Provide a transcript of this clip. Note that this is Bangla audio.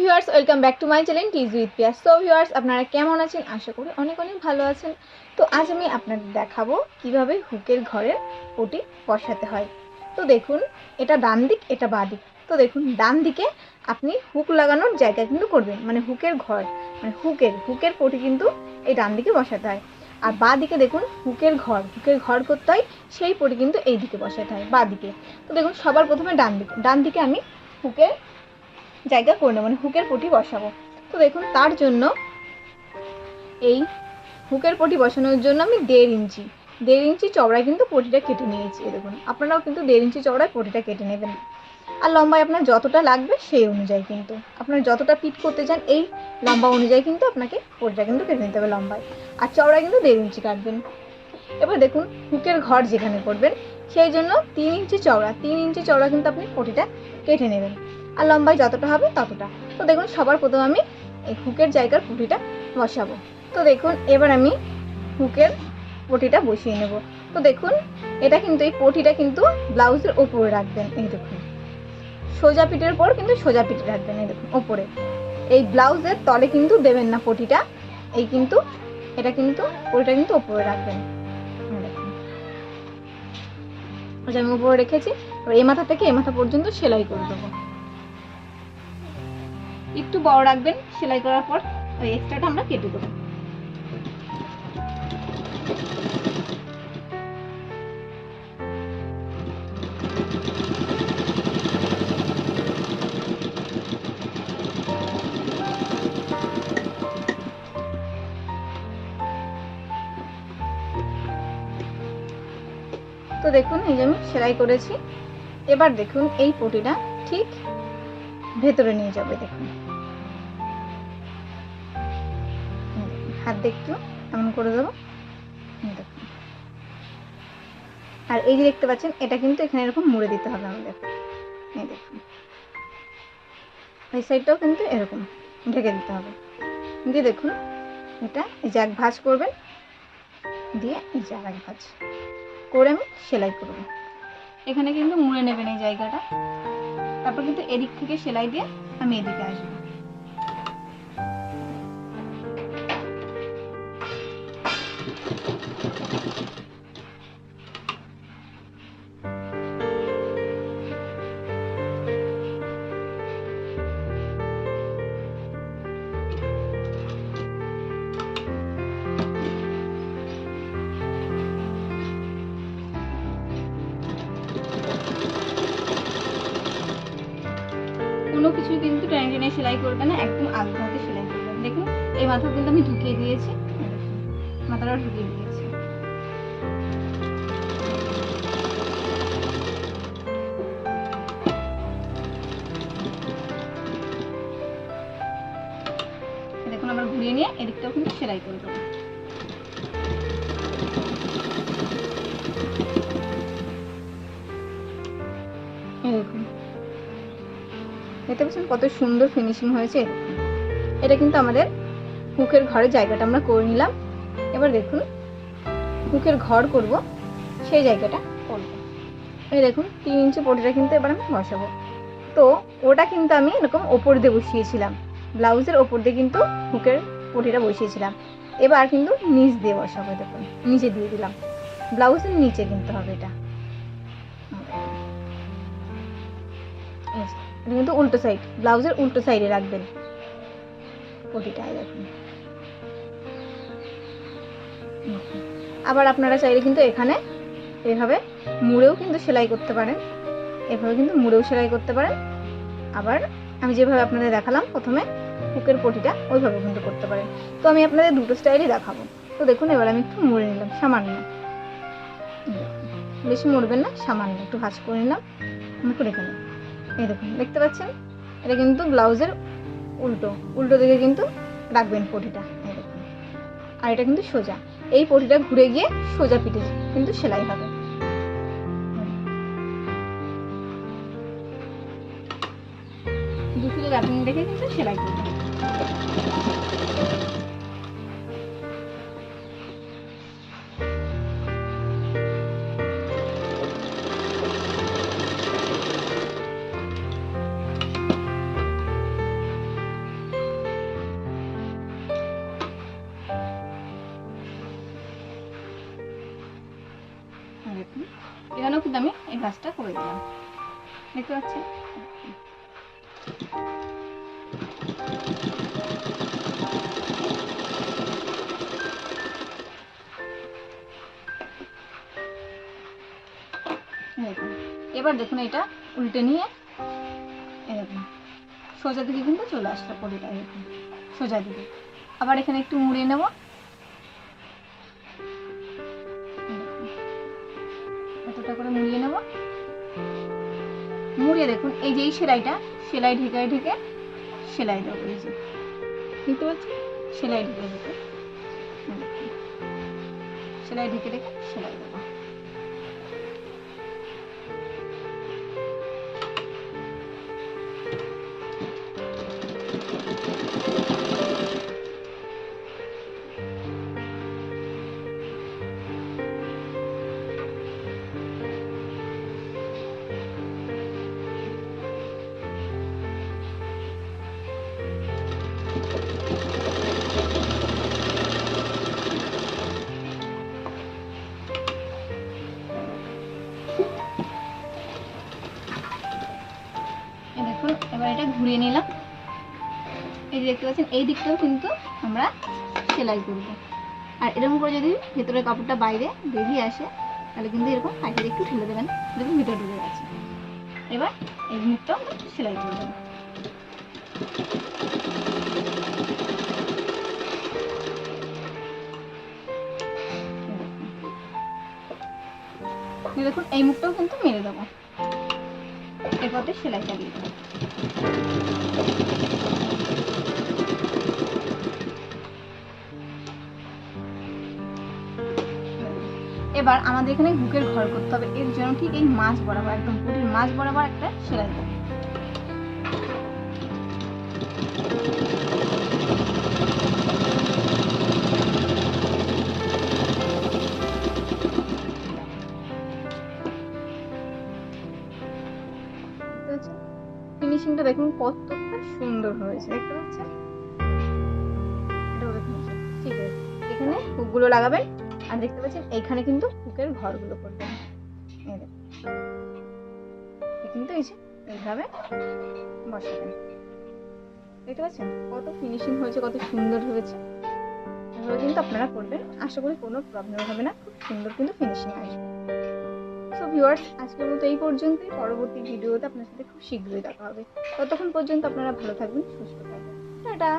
Viewers welcome back to my channel tease with Piyas so viewers আপনারা কেমন আছেন? আশা করি অনেক অনেক ভালো আছেন। তো আজ আমি আপনাদের দেখাবো কীভাবে হুকের ঘরের পটি বসাতে হয়। তো দেখুন, এটা ডান দিক, এটা বাঁ দিক। তো দেখুন, ডান দিকে আপনি হুক লাগানোর জায়গা কিন্তু করবেন। মানে হুকের ঘর মানে হুকের হুকের পটি কিন্তু এই ডান দিকে বসাতে হয়। আর বাঁ দিকে দেখুন, হুকের ঘর হুকের ঘর করতে হয়, সেই পটি কিন্তু এই দিকে বসাতে হয়, বাঁ দিকে। তো দেখুন, সবার প্রথমে ডান দিকে ডান দিকে আমি হুকের জায়গা করে নেব মানে হুকের পটি বসাবো। তো দেখুন, তার জন্য এই হুকের পটি বসানোর জন্য আমি দেড় ইঞ্চি দেড় ইঞ্চি চওড়ায় কিন্তু পটিটা কেটে নিয়েছি দেখুন। আপনারাও কিন্তু দেড় ইঞ্চি চওড়ায় পটিটা কেটে নেবেন। আর লম্বায় আপনার যতটা লাগবে সেই অনুযায়ী কিন্তু। আপনার যতটা পিট করতে চান এই লম্বা অনুযায়ী কিন্তু আপনাকে পটিটা কিন্তু কেটে নিতে হবে লম্বায়। আর চওড়ায় কিন্তু দেড় ইঞ্চি কাটবেন। এবার দেখুন, হুকের ঘর যেখানে করবেন, সেই জন্য তিন ইঞ্চি চওড়া, তিন ইঞ্চি চওড়া কিন্তু আপনি পটিটা কেটে নেবেন। আর লম্বায় যতটা হবে ততটা। তো দেখুন, সবার প্রথম আমি এই হুকের জায়গার পুটিটা বসাবো। তো দেখুন, এবার আমি হুকের পটিটা বসিয়ে নেব। তো দেখুন, এটা কিন্তু, এই পটিটা কিন্তু ব্লাউজের ওপরে রাখবেন, এই দেখুন। সোজা পিঠের পর কিন্তু সোজা পিঠে রাখবেন, এই দেখুন, ওপরে। এই ব্লাউজের তলে কিন্তু দেবেন না পটিটা, এই কিন্তু, এটা কিন্তু, পটিটা কিন্তু ওপরে রাখবেন। আমি উপরে রেখেছি, এবার এই মাথা থেকে এই মাথা পর্যন্ত সেলাই করে দেবো। একটু বড় রাখবেন, সেলাই করার পর ওই এক্সট্রাটা আমরা কেটে দেবো। তো দেখুন, এই যে আমি সেলাই করেছি। এবার দেখুন এই পটিটা ঠিক ভেতরে নিয়ে যাবে, দেখুন। হাত একটু এমন করে দেবো। দেখুন। আর এই যে দেখতে পাচ্ছেন, এটা কিন্তু এখানে এরকম মুড়ে দিতে হবে আমাদের। এই দেখুন। এই সাইডটাও কিন্তু এরকম ঢেকে দিতে হবে। দিয়ে দেখুন, এটা এই যে ভাঁজ করবেন, দিয়ে এই যে এক ভাঁজ। করে আমি সেলাই করব। এখানে কিন্তু মুড়ে নেবেন এই জায়গাটা। তারপর কিন্তু এদিক থেকে সেলাই দিয়ে আমি এদিকে আসব। সেলাই করবে না, একদম আলতো হাতে সেলাই করবেন দেখুন, এই মাথা কিন্তু আমি ঢুকিয়ে দিয়েছি। মাথাটাও ঢুকিয়ে দিয়েছি। দেখুন, আবার ঘুরিয়ে নিয়ে এদিকটাও কিন্তু সেলাই করে দেবো। দেখতে পাচ্ছেন কত সুন্দর ফিনিশিং হয়েছে। এটা কিন্তু আমাদের হুকের ঘরের জায়গাটা আমরা করে নিলাম। এবার দেখুন হুকের ঘর করব, সেই জায়গাটা করব। এই দেখুন, তিন ইঞ্চি পটিটা কিন্তু এবার আমি বসাবো। তো ওটা কিন্তু আমি এরকম ওপর দিয়ে বসিয়েছিলাম। ব্লাউজের ওপর দিয়ে কিন্তু হুকের পটিটা বসিয়েছিলাম। এবার কিন্তু নিচ দিয়ে বসাবো, দেখুন, নিচে দিয়ে দিলাম। ব্লাউজের নিচে কিন্তু হবে এটা। এটা কিন্তু উল্টো সাইড ব্লাউজের উল্টো সাইডে রাখবেন। পটিটা এই দেখুন। আবার আপনারা চাইলে কিন্তু এখানে এভাবে মুড়েও কিন্তু সেলাই করতে পারেন। এভাবে কিন্তু মুড়েও সেলাই করতে পারেন। আবার আমি যেভাবে আপনাদের দেখালাম, প্রথমে হুকের পটিটা ওইভাবে কিন্তু করতে পারেন। তো আমি আপনাদের দুটো স্টাইলই দেখাবো। তো দেখুন, এবার আমি একটু মুড়ে নিলাম, সামান্য। বেশি মুড়বেন না, সামান্য একটু ভাঁজ করে নিলাম। মুখে রেখে নিলাম এই দেখুন দেখতে পাচ্ছেন? এটা কিন্তু ব্লাউজের উল্টো উল্টো দিকে কিন্তু রাখবেন পটিটা এই দেখুন আর এটা কিন্তু সোজা। এই পটিটা ঘুরে গিয়ে সোজা পিঠে কিন্তু সেলাই হবে। দুপুরে রাখুন দেখে কিন্তু সেলাই করবে কিন্তু আমি এই ভাঁজটা করে দিলাম। দেখতে পাচ্ছেন? দেখুন। এবার দেখুন এটা উল্টে নিয়ে এরকম সোজা দিকে কিন্তু চলে আসলো পলিটা এরকম সোজা দিকে। আবার এখানে একটু মুড়িয়ে নেব। মুড়িয়ে দেখুন, এই যে এই সেলাইটা, সেলাই ঢেকে ঢেকে সেলাই দেবো, এই যে। দেখতে পাচ্ছেন? সেলাই ঢেকে ঢেকে, সেলাই ঢেকে ঢেকে সেলাই দেবো। ঘুরিয়ে নিলাম। এই যে দেখতে পাচ্ছেন, এই দিকটাও কিন্তু আমরা সেলাই করব। আর এরকম করে যদি ভেতরের কাপড়টা বাইরে বেরিয়ে আসে, তাহলে কিন্তু এরকম পাইকারি একটু ঠেলে দেবেন, দেখুন ভিতরে ঢুকে গেছে। এবার এই মুখটাও সেলাই করে দেবো। এই দেখুন, এই মুখটাও কিন্তু মেরে দেবো। এরপরে সেলাই চালিয়ে দেবো এবার আমাদের এখানে বুকের ঘর করতে হবে। এর জন্য ঠিক এই মাছ বরাবর, একদম পুটির মাছ বরাবর একটা সেলাই দেবো ফিনিশিংটা দেখুন কতটা সুন্দর হয়েছে, দেখতে পাচ্ছেন? ঠিক আছে। এখানে হুকগুলো লাগাবেন, আর দেখতে পাচ্ছেন এইখানে কিন্তু হুকের ঘরগুলো করবেন। কিন্তু এই যে, এইভাবে বসাবেন। দেখতে পাচ্ছেন? কত ফিনিশিং হয়েছে, কত সুন্দর হয়েছে। এভাবে কিন্তু আপনারা করবেন। আশা করি কোনো প্রবলেম হবে না। খুব সুন্দর কিন্তু ফিনিশিং আসবে। সো ভিউয়ার্স আজকের মতো এই পর্যন্তই। পরবর্তী ভিডিওতে আপনার সাথে খুব শীঘ্রই দেখা হবে। ততক্ষণ পর্যন্ত আপনারা ভালো থাকবেন, সুস্থ থাকবেন। টাটা।